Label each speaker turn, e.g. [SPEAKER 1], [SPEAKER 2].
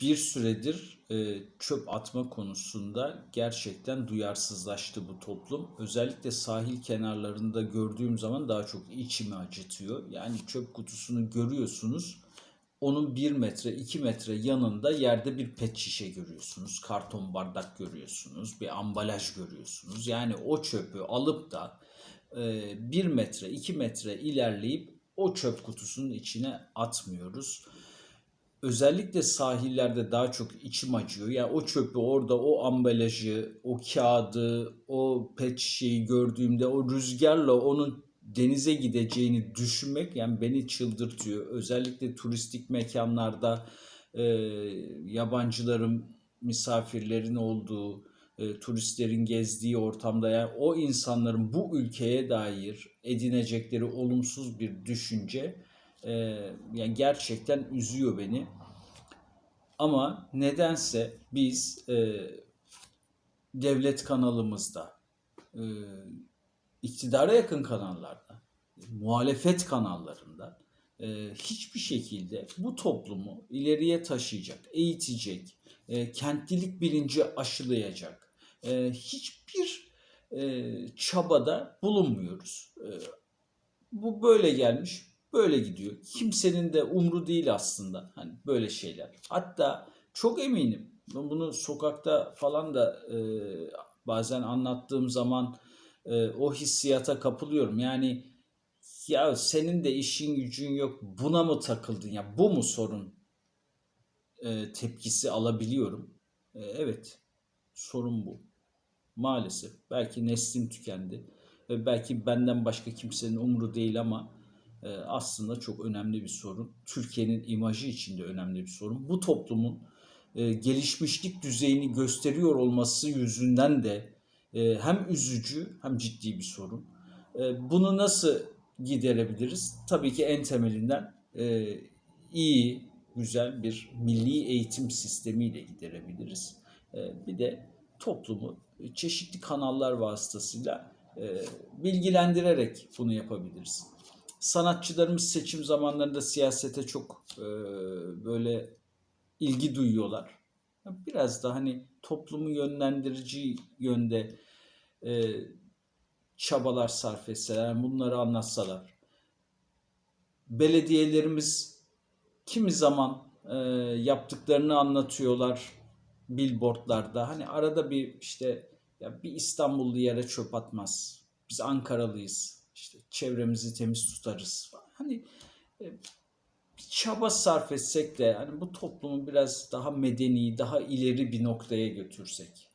[SPEAKER 1] bir süredir e, çöp atma konusunda gerçekten duyarsızlaştı bu toplum. Özellikle sahil kenarlarında gördüğüm zaman daha çok içimi acıtıyor. Yani çöp kutusunu görüyorsunuz. Onun bir metre, iki metre yanında yerde bir pet şişe görüyorsunuz. Karton bardak görüyorsunuz. Bir ambalaj görüyorsunuz. Yani o çöpü alıp da e, metre, iki metre ilerleyip o çöp kutusunun içine atmıyoruz özellikle sahillerde daha çok içim acıyor. Yani o çöpü orada, o ambalajı, o kağıdı, o pet şişeyi gördüğümde o rüzgarla onun denize gideceğini düşünmek yani beni çıldırtıyor. Özellikle turistik mekanlarda e, yabancıların, misafirlerin olduğu, e, turistlerin gezdiği ortamda yani o insanların bu ülkeye dair edinecekleri olumsuz bir düşünce e, yani gerçekten üzüyor beni. Ama nedense biz e, devlet kanalımızda, e, iktidara yakın kanallarda, muhalefet kanallarında e, hiçbir şekilde bu toplumu ileriye taşıyacak, eğitecek, e, kentlilik bilinci aşılayacak e, hiçbir e, çabada bulunmuyoruz. E, bu böyle gelmiş, böyle gidiyor. Kimsenin de umru değil aslında hani böyle şeyler. Hatta çok eminim bunu sokakta falan da e, bazen anlattığım zaman e, o hissiyata kapılıyorum. Yani ya senin de işin gücün yok buna mı takıldın ya bu mu sorun e, tepkisi alabiliyorum. E, evet sorun bu. Maalesef belki neslim tükendi ve belki benden başka kimsenin umru değil ama aslında çok önemli bir sorun. Türkiye'nin imajı için de önemli bir sorun. Bu toplumun e, gelişmişlik düzeyini gösteriyor olması yüzünden de e, hem üzücü hem ciddi bir sorun. E, bunu nasıl giderebiliriz? Tabii ki en temelinden iyi, güzel bir milli eğitim sistemiyle giderebiliriz. Bir de toplumu çeşitli kanallar vasıtasıyla bilgilendirerek bunu yapabiliriz. Sanatçılarımız seçim zamanlarında siyasete çok e, böyle ilgi duyuyorlar. Biraz da hani toplumu yönlendirici yönde e, çabalar sarf etseler, bunları anlatsalar. Belediyelerimiz kimi zaman e, yaptıklarını anlatıyorlar billboardlarda. Hani arada bir işte ya bir İstanbullu yere çöp atmaz. Biz Ankaralıyız. İşte çevremizi temiz tutarız. Hani e, bir çaba sarf etsek de hani bu toplumu biraz daha medeni, daha ileri bir noktaya götürsek.